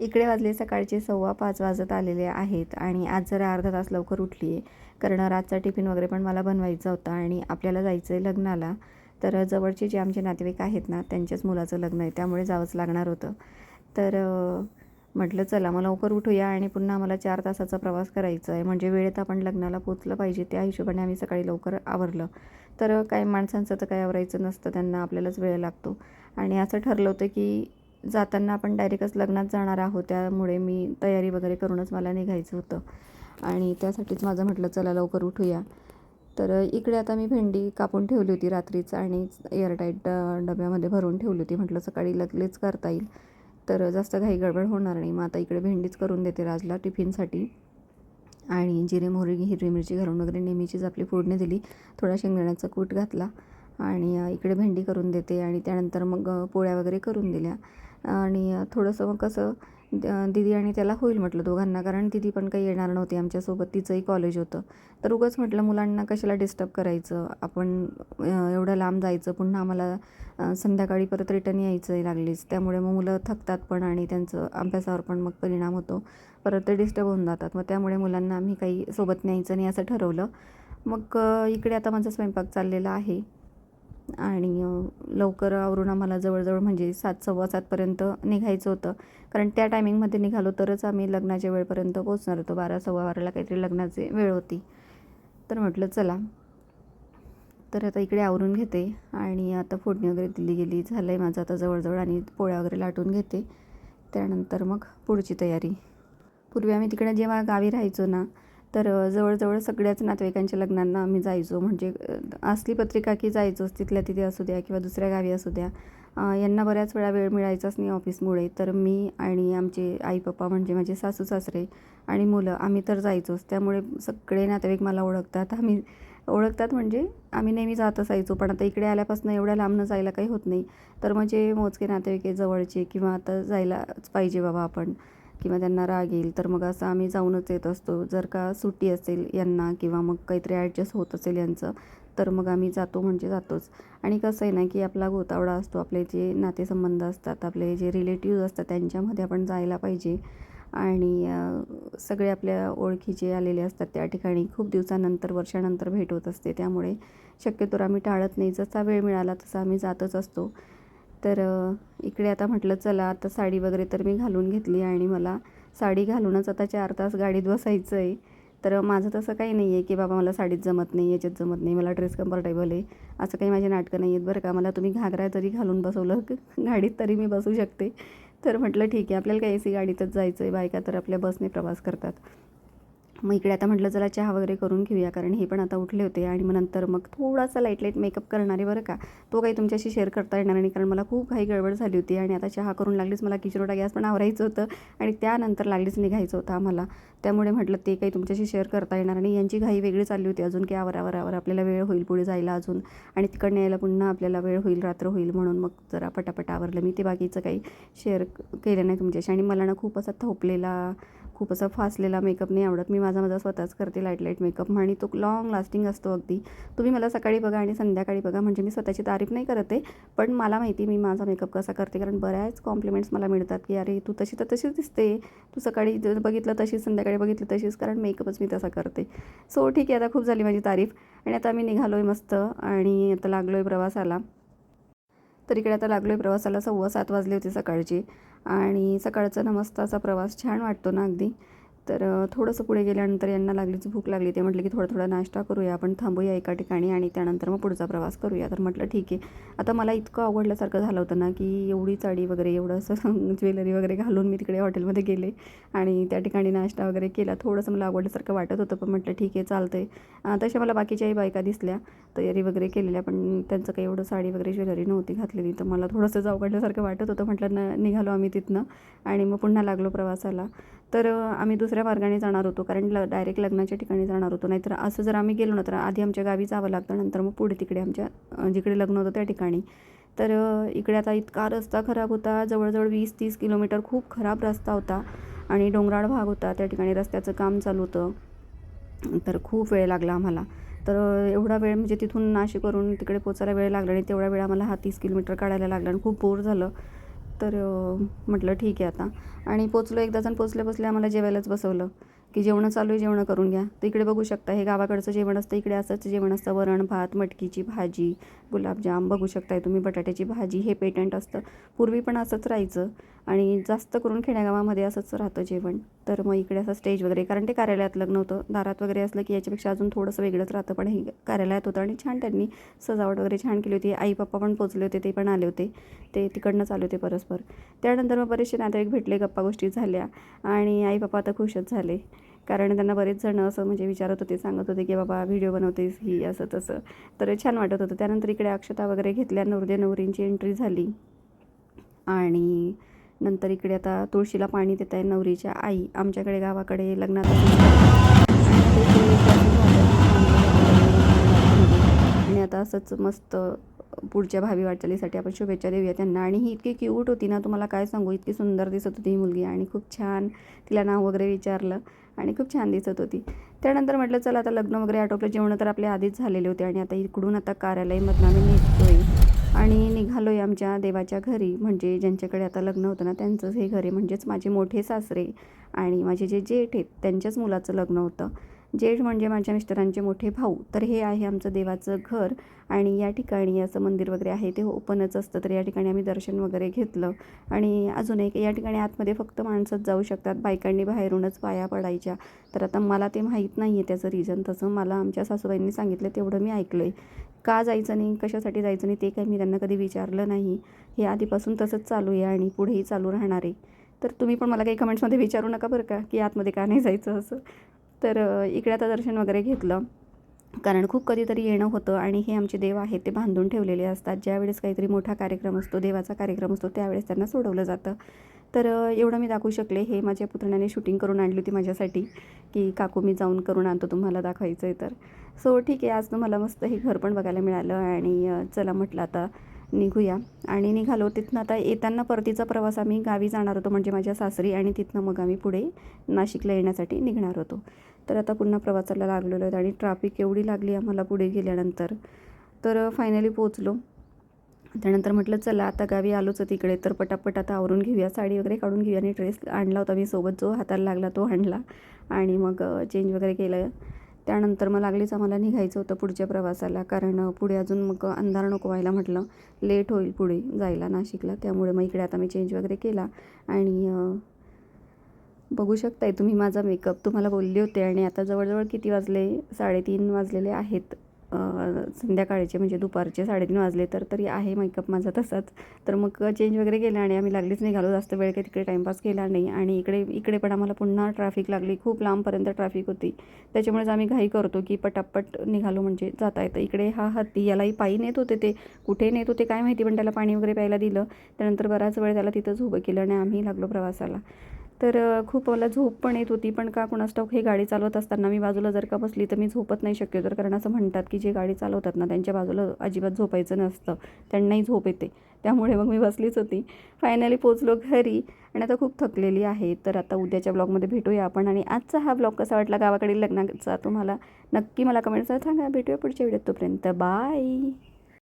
इकडे वाजले सकाळचे सव्वा पाच वाजत आलेले आहेत आणि आज जरा अर्धा तास लवकर उठली आहे कारण रातचा टिफिन वगैरे पण मला बनवायचा होता आणि आपल्याला जायचं आहे लग्नाला. तर जवळचे जे आमचे नातेवाईक आहेत ना त्यांच्याच मुलाचं लग्न आहे त्यामुळे जावंच लागणार होतं. तर म्हटलं चला मग लवकर उठूया आणि पुन्हा आम्हाला चार तासाचा प्रवास करायचा आहे म्हणजे वेळेत आपण लग्नाला पोचलं पाहिजे त्या हिशोबाने आम्ही सकाळी लवकर आवरलं. तर काही माणसांचं तर काही आवरायचं नसतं त्यांना आपल्यालाच वेळ लागतो. आणि असं ठरलं होतं की जाताना आपण डायरेक्टच लग्नात जाणार आहोत त्यामुळे मी तयारी वगैरे करूनच मला निघायचं होतं. आणि त्यासाठीच माझं म्हटलं चला लवकर उठूया. तर इकडे आता मी भेंडी कापून ठेवली होती रात्रीच आणि एअरटाईट डब्यामध्ये भरून ठेवली होती. म्हटलं सकाळी लगेच करता येईल. तर जास्त घाई गडबड होणार नाही. मग आता इकडे भेंडीच करून देते राजला टिफिनसाठी. आणि जिरे मोहरी हिरवी मिरची घालून वगैरे नेहमीचीच आपली फोडणी दिली. थोडा शेंगदाण्याचा कूट घातला. आणि इकडे भेंडी करून देते. आणि त्यानंतर मग पोळ्या वगैरे करून दिल्या. आणि थोडंसं मग कसं दिदी आणि त्याला होईल म्हटलं दोघांना कारण दिदी पण काही येणार नव्हती आमच्यासोबत तिचंही कॉलेज होतं. तर उगाच म्हटलं मुलांना कशाला डिस्टर्ब करायचं? आपण एवढं लांब जायचं पुन्हा आम्हाला संध्याकाळी परत रिटर्न यायचं आहे लागलीच. त्यामुळे मग मुलं थकतात पण आणि त्यांचं अभ्यासावर पण मग परिणाम होतो. परत ते डिस्टर्ब होऊन जातात. मग त्यामुळे मुलांना आम्ही काही सोबत न्यायचं नाही असं ठरवलं. मग इकडे आता माझा स्वयंपाक चाललेला आहे. आणि लवकर आवरून आम्हाला जवळजवळ म्हणजे सात सव्वा सातपर्यंत निघायचं होतं. कारण त्या टायमिंगमध्ये निघालो तरच आम्ही लग्नाच्या वेळपर्यंत पोहोचणार होतो. बारा सव्वा बाराला काहीतरी लग्नाची वेळ होती. तर म्हटलं चला. तर आता इकडे आवरून घेते आणि आता फोडणी वगैरे दिली गेली. झालं आहे माझं आता जवळजवळ आणि पोळ्या वगैरे लाटून घेते. त्यानंतर मग पुढची तयारी. पूर्वी आम्ही तिकडे जेव्हा गावी राहायचो ना तर जवळजवळ सगळ्याच नातेवाईकांच्या लग्नांना आम्ही जायचो. म्हणजे असली पत्रिका की जायचोच. तिथल्या तिथे असू द्या किंवा दुसऱ्या गावी असू द्या. यांना बऱ्याच वेळा वेळ मिळायचाच नाही ऑफिसमुळे. तर मी आणि आमचे आई पप्पा म्हणजे माझे सासू सासरे आणि मुलं आम्ही तर जायचोच. त्यामुळे सगळे नातेवाईक मला ओळखतात. आम्ही ओळखतात म्हणजे आम्ही नेहमी जात असायचो. पण आता इकडे आल्यापासून एवढ्या लांबनं जायला काही होत नाही. तर म्हणजे मोजके नातेवाईक आहे जवळचे किंवा आता जायलाच पाहिजे बाबा आपण. किंवा त्यांना राग येईल तर मग असं आम्ही जाऊनच येत असतो. जर का सुट्टी असेल यांना किंवा मग काहीतरी ॲडजस्ट होत असेल यांचं तर मग आम्ही जातो म्हणजे जातोच. आणि कसं आहे ना की आपला गोतावळा असतो आपले जे नातेसंबंध असतात आपले जे रिलेटिव्ह असतात त्यांच्यामध्ये आपण जायला पाहिजे. आणि सगळे आपल्या ओळखीचे आलेले असतात. त्या ठिकाणी खूप दिवसानंतर वर्षानंतर भेट होत असते. त्यामुळे शक्यतो आम्ही टाळत नाही. जसा वेळ मिळाला तसा आम्ही जातच असतो. तर इकडे आता म्हटलं चला आता साडी वगैरे तर मी घालून घेतली आणि मला साडी घालूनच आता चार तास गाडीत बसायचं आहे तर माझं तसं काही नाही आहे की बाबा मला साडीत जमत नाही याच्यात जमत नाही मला ड्रेस कम्फर्टेबल आहे. असं काही माझे नाटकं नाही आहेत बरं का. मला तुम्ही घागरा जरी घालून बसवलं गाडीत तरी मी बसू शकते. तर म्हटलं ठीक आहे आपल्याला काय ए सी गाडीतच जायचं आहे बायका तर आपल्या बसने प्रवास करतात. मग इकडे आता म्हटलं चला चहा वगैरे करून घेऊया कारण हे पण आता उठले होते. आणि मग नंतर मग थोडासा लाइट लाइट मेकअप करणारे बरं का. तो काही तुमच्याशी शेअर करता येणार नाही कारण मला खूप काही गडबड झाली होती. आणि आता चहा करून लागलीच मला किचरोटा गॅस पण आवरायचं होतं. आणि त्यानंतर लागलीच निघायचं होतं आम्हाला. त्यामुळे म्हटलं ते काही तुमच्याशी शेअर करता येणार नाही. यांची घाई वेगळी चालली होती अजून की आवरावरावर आवर आपल्याला वेळ होईल पुढे जायला अजून. आणि तिकडनं यायला पुन्हा आपल्याला वेळ होईल रात्र होईल म्हणून मग जरा पटापट आवरलं. मी ते बाकीचं काही शेअर केलं नाही तुमच्याशी. आणि मला ना खूप असा थोपलेला खूप असा फासलेला मेकअप नाही आवडत. मी माझा माझा स्वतःच करते लाइट लाइट मेकअप आणि तो लॉंग लास्टिंग असतो अगदी. तुम्ही मला सकाळी बघा आणि संध्याकाळी बघा. म्हणजे मी स्वतःची तारीफ नाही करते पण मला माहिती मी माझा मेकअप कसा करते. कारण बऱ्याच कॉम्प्लिमेंट्स मला मिळतात की अरे तू तशी तर तशीच दिसते. तू सकाळी जर बघितलं तशीच संध्याकाळी बघितलं तशीच. कारण मेकअपच मी तसा करते. सो ठीक आहे. आता खूप झाली माझी तारीफ. आणि आता आम्ही निघालो आहे मस्त. आणि आता लागलो आहे प्रवासाला. तर इकडे आता लागलो आहे प्रवासाला. सव्वा सात वाजले होते सकाळचे. आणि सकाळचा नमस्ताचा असा प्रवास छान वाटतो ना अगदी. तर थोडंसं पुढे गेल्यानंतर यांना लागलीच भूक लागली. ते म्हटलं की थोडा थोडा नाश्ता करूया. आपण थांबूया एका ठिकाणी आणि त्यानंतर मग पुढचा प्रवास करूया. तर म्हटलं ठीक आहे. आता मला इतकं आवडल्यासारखं झालं होतं ना की एवढी साडी वगैरे एवढं असं ज्वेलरी वगैरे घालून मी तिकडे हॉटेलमध्ये गेले आणि त्या ठिकाणी नाश्ता वगैरे केला. थोडंसं मला आवडल्यासारखं वाटत होतं पण म्हटलं ठीक आहे चालतं आहे तशा मला बाकीच्याही बायका दिसल्या तयारी वगैरे केलेल्या पण त्यांचं काही एवढं साडी वगैरे ज्वेलरी नव्हती घातलेली. तर मला थोडंसं जावगडल्यासारखं वाटत होतं. म्हटलं न निघालो आम्ही तिथनं. आणि मग पुन्हा लागलो प्रवासाला. तर आम्ही दुसऱ्या मार्गाने जाणार होतो कारण ल डायरेक्ट लग्नाच्या ठिकाणी जाणार होतो. नाहीतर असं जर आम्ही गेलो ना तर आधी आमच्या गावी जावं लागतं नंतर मग पुढे तिकडे आमच्या जिकडे लग्न होतं त्या ठिकाणी. तर इकडे आता इतका रस्ता खराब होता जवळजवळ वीस तीस किलोमीटर खूप खराब रस्ता होता आणि डोंगराळ भाग होता त्या ठिकाणी रस्त्याचं काम चालू होतं. तर खूप वेळ लागला आम्हाला. तर एवढा वेळ म्हणजे तिथून नाशिकवरून तिकडे पोचायला वेळ लागला आणि तेवढा वेळ आम्हाला हा तीस किलोमीटर काढायला लागला आणि खूप बोर झालं. तर म्हटलं ठीक आहे आता. आणि पोचलो एकदा जण पोचल्या पोचल्या आम्हाला जेवायलाच बसवलं की जेवणं चालू आहे जेवणं करून घ्या. तर इकडे बघू शकता हे गावाकडचं जेवण असतं इकडे असंच जेवण असतं. वरण भात मटकीची भाजी गुलाबजाम बघू शकताय तुम्ही बटाट्याची भाजी हे पेटंट असतं. पूर्वी पण असंच राहायचं आणि जास्त करून खेड्यागावामध्ये असंच राहतं जेवण. तर मग इकडे असं स्टेज वगैरे कारण ते कार्यालयात लग्न होतं. दारात वगैरे असलं की याच्यापेक्षा अजून थोडंसं वेगळंच राहतं. पण हे कार्यालयात होतं आणि छान त्यांनी सजावट वगैरे छान केली होती. आई पप्पा पण पोचले होते ते पण आले होते. ते तिकडनंच आले होते परस्पर. त्यानंतर मग बरेचसे नातेवाईक भेटले गप्पा गोष्टी झाल्या आणि आई पप्पा आता खुशच झाले. कारण त्यांना बरेच जण असं म्हणजे विचारत होते सांगत होते की बाबा व्हिडिओ बनवतेस ही असं तसं. तर छान वाटत होतं. त्यानंतर इकडे अक्षता वगैरे घेतल्या. नवरदे नवरींची एंट्री झाली. आणि नंतर इकडे आता तुळशीला पाणी देत आहे नवरीच्या आई. आमच्याकडे गावाकडे लग्नात आणि आता असंच मस्त पुढच्या भावी वाटचालीसाठी आपण शुभेच्छा देऊया त्यांना. आणि ही इतकी क्यूट होती ना तुम्हाला काय सांगू? इतकी सुंदर दिसत होती ही मुलगी आणि खूप छान तिला नाव वगैरे विचारलं आणि खूप छान दिसत होती. त्यानंतर म्हटलं चला आता लग्न वगैरे आटोपलं. जेवण तर आपले आधीच झालेले होते आणि आता इकडून आता कार्यालयमधनं आम्ही आणि निघालो आहे आमच्या देवाच्या घरी. म्हणजे ज्यांच्याकडे आता लग्न होतं ना त्यांचंच हे घर आहे. म्हणजेच माझे मोठे सासरे आणि माझे जे जेठ आहेत त्यांच्याच मुलाचं लग्न होतं. जेठ म्हणजे माझ्या मिस्टरांचे मोठे भाऊ. तर हे आहे आमचं देवाचं घर आणि या ठिकाणी असं मंदिर वगैरे आहे. ते ओपनच असतं तर या ठिकाणी आम्ही दर्शन वगैरे घेतलं. आणि अजून एक या ठिकाणी आतमध्ये फक्त माणसंच जाऊ शकतात. बायकांनी बाहेरूनच पाया पडायच्या. तर आता मला ते माहीत नाही आहे त्याचं रिझन तसं मला आमच्या सासूबाईंनी सांगितलं तेवढं मी ऐकलं आहे का जायचं नाही कशासाठी जायचं नाही ते काही मी त्यांना कधी विचारलं नाही. हे आधीपासून तसंच चालू आहे आणि पुढेही चालू राहणार आहे. तर तुम्ही पण मला काही कमेंट्समध्ये विचारू नका बरं का की आतमध्ये का नाही जायचं असं. तर इकडे आता दर्शन वगैरे घेतलं. कारण खूप कधीतरी येणं होतं आणि हे आमचे देव आहेत ते बांधून ठेवलेले असतात. ज्यावेळेस काहीतरी मोठा कार्यक्रम असतो देवाचा कार्यक्रम असतो त्यावेळेस त्यांना सोडवलं जातं. तर एवढं मी दाखवू शकले. हे माझ्या पुतण्याने शूटिंग करून आणली होती माझ्यासाठी की काकू मी जाऊन करून आणतो तुम्हाला दाखवायचं आहे तर. सो ठीक आहे आज तुम्हाला मस्त हे घर पण बघायला मिळालं आणि चला म्हटलं आता निघूया. आणि निघालो तिथनं आता येताना परतीचा प्रवास आम्ही गावी जाणार होतो म्हणजे माझ्या सासरी आणि तिथनं मग आम्ही पुढे नाशिकला येण्यासाठी निघणार होतो. तर आता पुन्हा प्रवासाला लागलेलो आहेत आणि ट्रॅफिक एवढी लागली आम्हाला पुढे गेल्यानंतर. तर फायनली पोचलो त्यानंतर म्हटलं चला आता गावी आलोच तिकडे तर पटापट आता आवरून घेऊया. साडी वगैरे काढून घेऊया. आणि ड्रेस आणला होता मी सोबत जो हाताला लागला तो आणला. आणि मग चेंज वगैरे केलं. त्यानंतर मग लागलीच आम्हाला निघायचं होतं पुढच्या प्रवासाला. कारण पुढे अजून मग अंधार नको व्हायला म्हटलं. लेट होईल पुढे जायला नाशिकला. त्यामुळे मग इकडे आता मी चेंज वगैरे केला. आणि बघू शकताय तुम्ही माझा मेकअप. तुम्हाला बोलले होते आणि आता जवळजवळ किती वाजले? साडेतीन वाजलेले आहेत. संध्याकाळचे म्हणजे दुपारचे साडेतीन वाजले तर तरी आहे मेकअप माझा तसाच. तर मग चेंज वगैरे केला आणि आम्ही लागलीच निघालो जास्त वेळ काही तिकडे टाईमपास केला नाही. आणि इकडे इकडे पण आम्हाला पुन्हा ट्रॅफिक लागली. खूप लांबपर्यंत ट्रॅफिक होती. त्याच्यामुळेच आम्ही घाई करतो की पटापट निघालो म्हणजे जाता येतं. इकडे हा हत्ती यालाही पायी नेत होते ते. कुठे नेत होते काय माहिती पण त्याला पाणी वगैरे प्यायला दिलं. त्यानंतर बराच वेळ त्याला तिथंच उभं केलं आणि आम्ही लागलो प्रवासाला. तर खूप मला झोप पण येत होती. पण का कुणास्टॉक हे गाडी चालवत असताना मी बाजूला जर का बसली तर मी झोपत नाही शक्यतो. कारण असं म्हणतात की जे गाडी चालवतात ना त्यांच्या बाजूला अजिबात झोपायचं नसतं. त्यांनाही झोप येते. त्यामुळे मग मी बसलीच होती. फायनली पोचलो घरी आणि आता खूप थकलेली आहे. तर आता उद्याच्या ब्लॉगमध्ये भेटूया आपण. आणि आजचा हा ब्लॉग कसा वाटला गावाकडील लग्नाचा तुम्हाला? नक्की मला कमेंट्सला सांगा. भेटूया पुढच्या व्हिडिओत तोपर्यंत. बाय!